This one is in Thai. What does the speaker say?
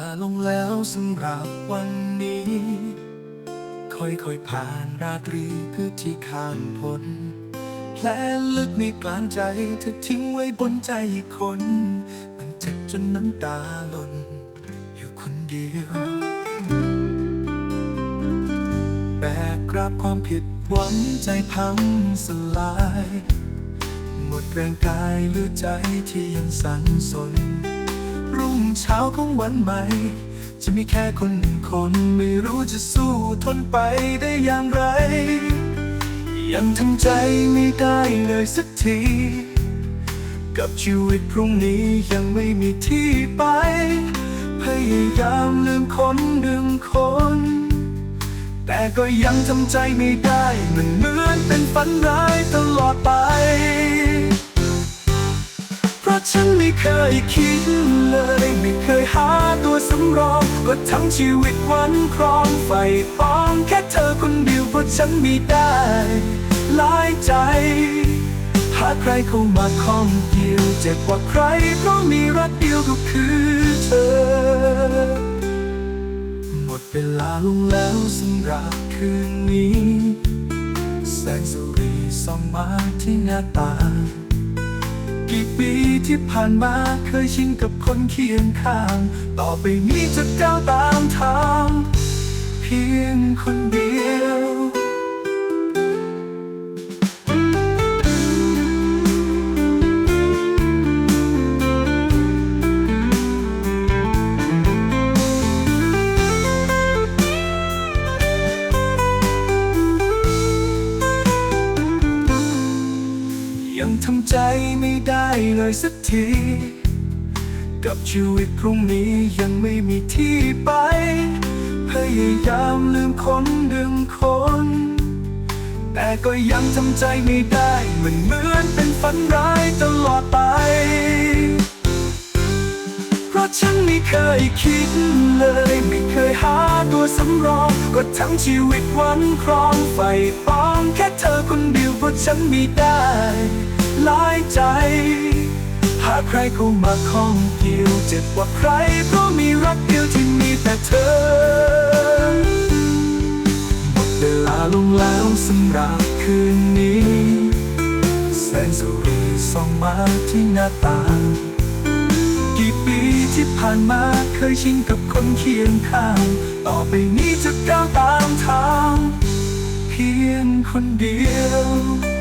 าลงแล้วสำหรับวันนี้ ค่อยๆผ่านราตรีคือที่ข้ามพ้นแผลลึกในกลางใจเธอทิ้งไว้บนใจอีกคน มันเจ็บจนน้ำตาหล่นอยู่คนเดียวแบกรับความผิดหวังใจพังสลาย หมดแรงกายหรือใจที่ยังสันสน ช้าของวันใหม่ จะมีแค่คนหนึ่งคนไม่รู้จะสู้ทนไปได้อย่างไร ยังทำใจไม่ได้เลยสักที กับชีวิตพรุ่งนี้ยังไม่มีที่ไป พยายามลืมคนหนึ่งคน แต่ก็ยังทำใจไม่ได้มันเหมือนเป็นฝันร้ายตลอดไป ฉันไม่เคยคิดเลย ไม่เคยหาตัวสำรอง ก็ทั้งชีวิตวันครองไฟปองแค่เธอคนเดียวเพราะฉันม่ได้หลายใจ หาใครเข้ามาข้องเกี่ยวเจ็บกว่าใคร เพราะมีรักเดียวก็คือเธอ หมดเวลาลงแล้วสำหรับคืนนี้ แสงสุรีส่องมาที่หน้าต่าง กี่ปีที่ผ่านมาเคยชินกับคนเคียงข้าง ต่อไปนี้จะก้าวตามทางเพียงคนเดียว ยังทำใจไม่ได้เลยสักที กับชีวิตพรุ่งนี้ยังไม่มีที่ไป พยายามลืมคนดึงคน แต่ก็ยังทำใจไม่ได้มันเหมือนเป็นฝันร้ายตลอดไป เพราะฉันไม่เคยคิดเลย ไม่เคยหาตัวสำรอง ก็ทั้งชีวิตวันครองไฟปองแค่เธอคนเดียว ราะฉันม่ได้หลายใจ หากใครเข้ามาข้องเกี่ยวเจ็บกว่าใคร เพราะมีรักเดียวที่มีแต่เธอ หมดเวลาลงแล้วสำหรับคืนนี้แสงสุรีส่องมาที่หน้าต่างกี่ปีที่ผ่านมาเคยชินกับคนเคียงข้าง ต่อไปนี้จะก้าวตามทาง พียงคนเดียว